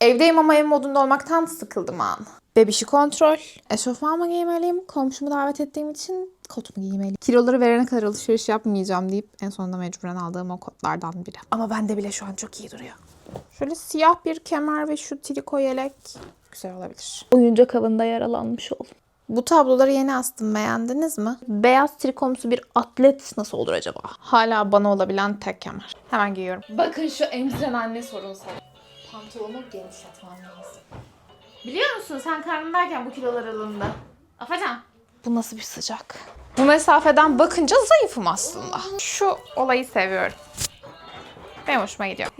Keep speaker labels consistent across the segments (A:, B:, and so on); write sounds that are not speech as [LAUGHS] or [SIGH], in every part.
A: Evdeyim ama ev modunda olmaktan sıkıldım an. Bebişi kontrol. Eşofman mı giymeliyim? Komşumu davet ettiğim için kot mu giymeliyim? Kiloları verene kadar alışveriş yapmayacağım deyip en sonunda mecburen aldığım o kotlardan biri. Ama bende bile şu an çok iyi duruyor. Şöyle siyah bir kemer ve şu triko yelek güzel olabilir.
B: Oyuncak avında yaralanmış oldum.
A: Bu tabloları yeni astım beğendiniz mi? Beyaz trikomsu bir atlet nasıl olur acaba? Hala bana olabilen tek kemer. Hemen giyiyorum. Bakın şu emziren anne sorunsal. Pantolonu genişletmem lazım. Biliyor musun sen karnındayken bu kilolar alındı. Afacan. Bu nasıl bir sıcak? Bu mesafeden bakınca zayıfım aslında. Şu olayı seviyorum. Benim hoşuma gidiyor.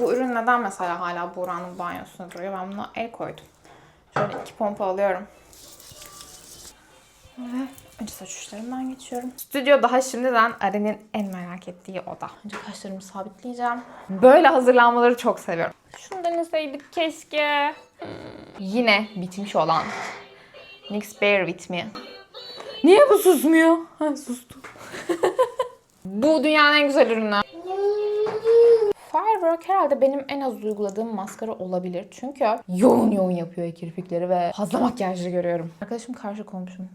A: Bu ürün neden mesela hala Buğra'nın banyosunda duruyor? Ben buna el koydum. Şöyle iki pompa alıyorum. Ve önce saç uçlarımdan geçiyorum. Stüdyo daha şimdiden Aren'in en merak ettiği oda. Önce kaşlarımı sabitleyeceğim. Böyle hazırlanmaları çok seviyorum. Şunu deneseydik keşke. Hmm. Yine bitmiş olan NYX Bear With Me. Niye bu susmuyor? Ha sustu. [LAUGHS] bu dünyanın en güzel ürünü. Firework herhalde benim en az uyguladığım maskara olabilir. Çünkü yoğun yoğun yapıyor kirpikleri ve fazla makyajlı görüyorum. Arkadaşım karşı komşum.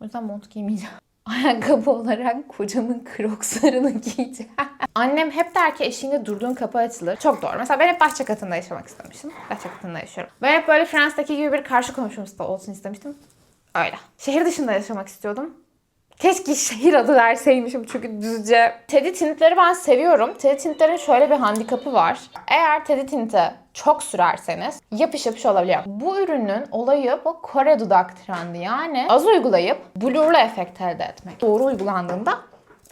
A: O yüzden mont giymeyeceğim. [LAUGHS] Ayakkabı olarak kocamın crocslarını giyeceğim. Annem hep der ki eşiğinde durduğun kapı açılır. Çok doğru. Mesela ben hep bahçe katında yaşamak istemiştim. Bahçe katında yaşıyorum. Ve hep böyle Friends'teki gibi bir karşı komşumuz da olsun istemiştim. Öyle. Şehir dışında yaşamak istiyordum. Keşke şehir adı verseymişim çünkü düzce. Teddy tintleri ben seviyorum. Teddy tintlerin şöyle bir handikapı var. Eğer Teddy tinti çok sürerseniz yapış yapış olabiliyor. Bu ürünün olayı bu Kore dudak trendi. Yani az uygulayıp blurlu efekt elde etmek. Doğru uygulandığında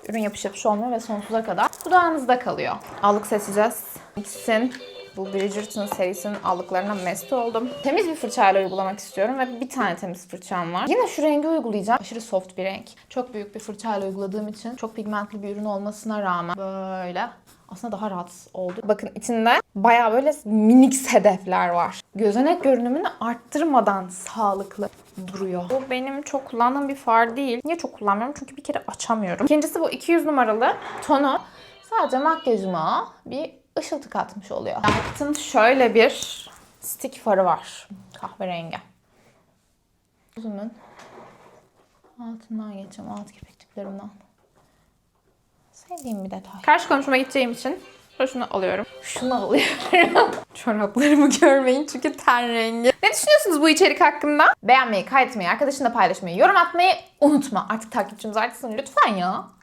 A: ürün yapış yapış olmuyor ve sonsuza kadar dudağınızda kalıyor. Allık seçeceğiz. X'in bu Bridgerton serisinin allıklarına mest oldum. Temiz bir fırçayla uygulamak istiyorum ve bir tane temiz fırçam var. Yine şu rengi uygulayacağım. Aşırı soft bir renk. Çok büyük bir fırçayla uyguladığım için çok pigmentli bir ürün olmasına rağmen böyle aslında daha rahat oldu. Bakın içinde baya böyle minik hedefler var. Gözenek görünümünü arttırmadan sağlıklı duruyor. Bu benim çok kullandığım bir far değil. Niye çok kullanmıyorum? Çünkü bir kere açamıyorum. İkincisi bu 200 numaralı tonu sadece makyajıma bir ışıltı katmış oluyor. Yaktın şöyle bir stick farı var. Kahverengi. Gözümün altından geçeceğim. Alt kirpik tüplerimden. Sevdiğim bir detay. Karşı komşuma gideceğim için şunu alıyorum. Şunu alıyorum. [LAUGHS] Çoraplarımı görmeyin çünkü ten rengi. Ne düşünüyorsunuz bu içerik hakkında? Beğenmeyi, kaydetmeyi, arkadaşınla paylaşmayı, yorum atmayı unutma. Artık takipçimiz artsın lütfen ya.